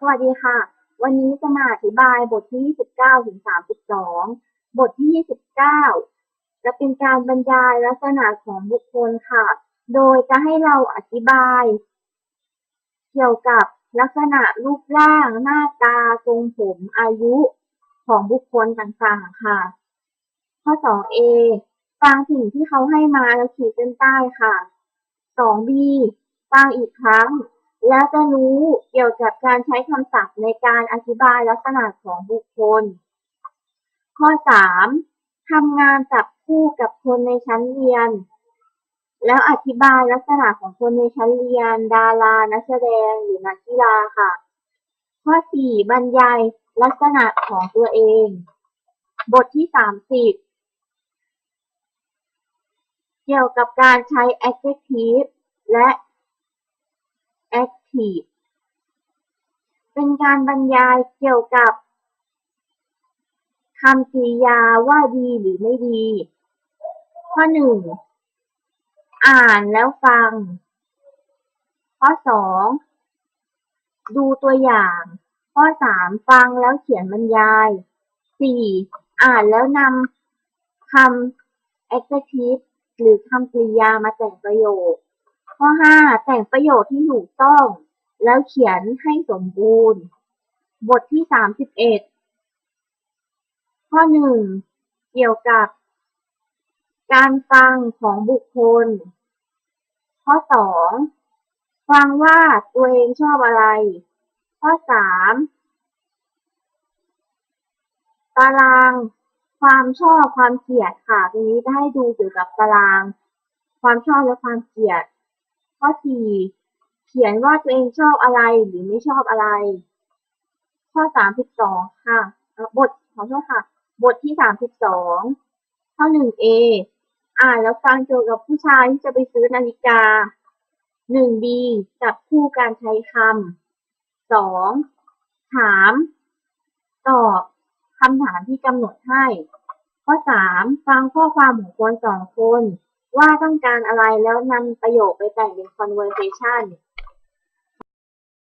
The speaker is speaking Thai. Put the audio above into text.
สวัสดีค่ะ วันนี้จะมาอธิบายบทที่ 29 ถึง 32 บทที่ 29 จะเป็นการบรรยายลักษณะของบุคคลค่ะ โดยจะให้เราอธิบาย เกี่ยวกับลักษณะรูปร่าง หน้าตา ทรงผม อายุของบุคคลต่างๆ ค่ะ ข้อ 2a ฟังสิ่งที่เขาให้มาแล้วขีดเส้นใต้ค่ะ 2b ฟังอีกครั้ง แล้วจะรู้เกี่ยวกับการใช้คำศัพท์ในการอธิบายลักษณะของบุคคล ข้อ 3. ทำงานจับคู่กับคนในชั้นเรียน แล้วอธิบายลักษณะของคนในชั้นเรียน ดารา นักแสดง หรือนักกีฬาค่ะ ข้อ 4. บรรยายลักษณะของตัวเอง บทที่ 30 เกี่ยวกับการใช้ adjective และ active เป็นการบรรยายเกี่ยวกับคำกริยาว่าดีหรือไม่ดี ข้อ 1. อ่านแล้วฟัง ข้อ 2. ดูตัวอย่าง ข้อ 3. ฟังแล้วเขียนบรรยาย 4. อ่านแล้วนำคำ adjective หรือคำกริยามาแต่งประโยค ข้อ 5. แต่งประโยคที่ถูกต้อง แล้วเขียนให้สมบูรณ์ บทที่31ข้อ 1. เกี่ยวกับ การฟังของบุคคล ข้อ 2. ฟังว่าตัวเองชอบอะไร ข้อ 3. ตารางความชอบความเกลียดค่ะตรงนี้จะให้ดูเกี่ยวกับตาราง ความชอบและความเกลียด ข้อ 4. เขียนว่าตัวเองชอบอะไรหรือไม่ชอบอะไร ข้อ32ค่ะเอ่อบทขอโทษค่ะ บทที่32ข้อ 1a อ่านแล้วฟังเกี่ยวกับผู้ชายที่จะไปซื้อนาฬิกา 1b จับคู่การใช้คำ 2. ถาม ตอบคำถามที่กำหนดให้ ข้อ 3. ฟังข้อความของคนสองคน ว่าต้องการอะไรแล้วนำประโยคไปแต่งเป็น conversation